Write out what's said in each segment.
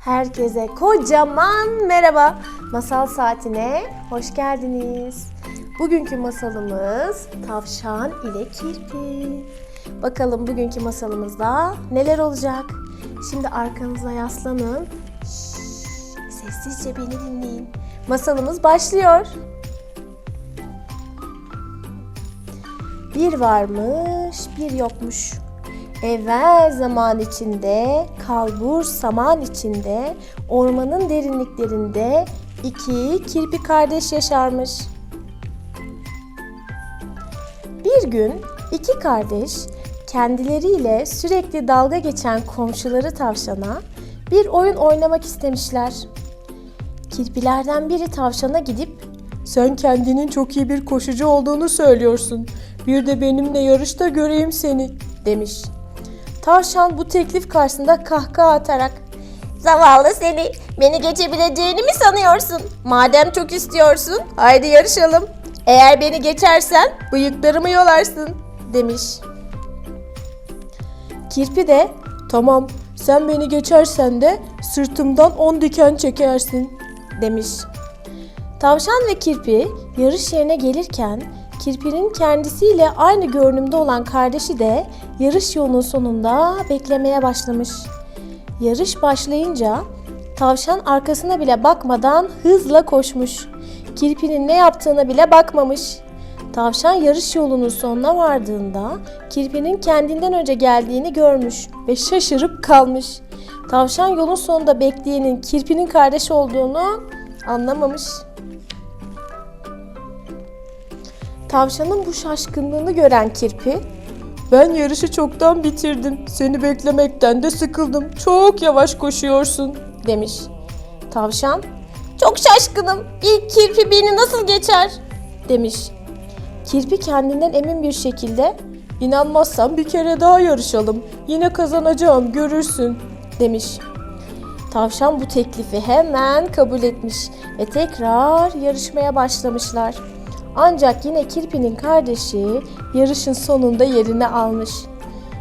Herkese kocaman merhaba. Masal saatine hoş geldiniz. Bugünkü masalımız tavşan ile kirpi. Bakalım bugünkü masalımızda neler olacak? Şimdi arkanıza yaslanın. Şşş, sessizce beni dinleyin. Masalımız başlıyor. Bir varmış, bir yokmuş. Evvel zaman içinde, kalbur saman içinde, ormanın derinliklerinde iki kirpi kardeş yaşarmış. Bir gün iki kardeş kendileriyle sürekli dalga geçen komşuları tavşana bir oyun oynamak istemişler. Kirpilerden biri tavşana gidip Sen kendinin çok iyi bir koşucu olduğunu söylüyorsun. Bir de benimle yarışta göreyim seni. demiş. Tavşan bu teklif karşısında kahkaha atarak Zavallı seni, beni geçebileceğini mi sanıyorsun? Madem çok istiyorsun, haydi yarışalım. Eğer beni geçersen bıyıklarımı yolarsın, demiş. Kirpi de tamam sen beni geçersen de sırtımdan on diken çekersin. demiş. Tavşan ve kirpi yarış yerine gelirken kirpinin kendisiyle aynı görünümde olan kardeşi de yarış yolunun sonunda beklemeye başlamış. Yarış başlayınca tavşan arkasına bile bakmadan hızla koşmuş. Kirpinin ne yaptığına bile bakmamış. Tavşan yarış yolunun sonuna vardığında kirpinin kendinden önce geldiğini görmüş ve şaşırıp kalmış. Tavşan yolun sonunda bekleyenin kirpinin kardeş olduğunu anlamamış. Tavşanın bu şaşkınlığını gören kirpi Ben yarışı çoktan bitirdim. Seni beklemekten de sıkıldım. Çok yavaş koşuyorsun. demiş. Tavşan çok şaşkınım bir kirpi beni nasıl geçer demiş. Kirpi kendinden emin bir şekilde İnanmazsan bir kere daha yarışalım. Yine kazanacağım görürsün. demiş. Tavşan bu teklifi hemen kabul etmiş ve tekrar yarışmaya başlamışlar. Ancak yine Kirpi'nin kardeşi yarışın sonunda yerini almış.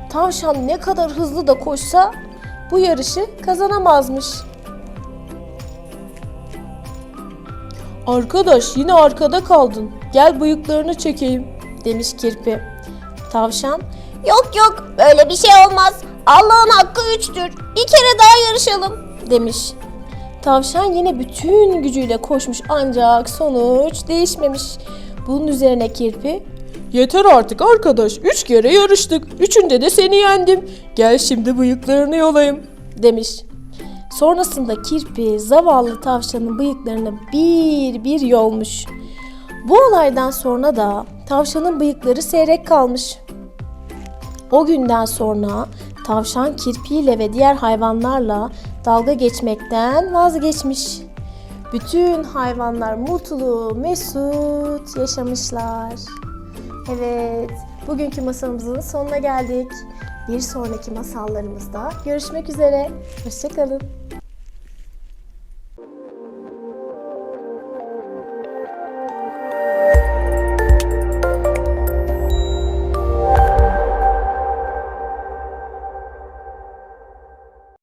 Tavşan ne kadar hızlı da koşsa bu yarışı kazanamazmış. Arkadaş yine arkada kaldın. Gel bıyıklarını çekeyim. demiş Kirpi. Tavşan, yok yok böyle bir şey olmaz. Allah'ın hakkı üçtür. Bir kere daha yarışalım demiş. Tavşan yine bütün gücüyle koşmuş ancak sonuç değişmemiş. Bunun üzerine Kirpi, Yeter artık arkadaş. Üç kere yarıştık. Üçünde de seni yendim. Gel şimdi bıyıklarını yolayım. demiş. Sonrasında kirpi zavallı tavşanın bıyıklarını bir bir yolmuş. Bu olaydan sonra da tavşanın bıyıkları seyrek kalmış. O günden sonra tavşan kirpiyle ve diğer hayvanlarla dalga geçmekten vazgeçmiş. Bütün hayvanlar mutlu, mesut yaşamışlar. Evet, bugünkü masalımızın sonuna geldik. Bir sonraki masallarımızda görüşmek üzere. Hoşçakalın.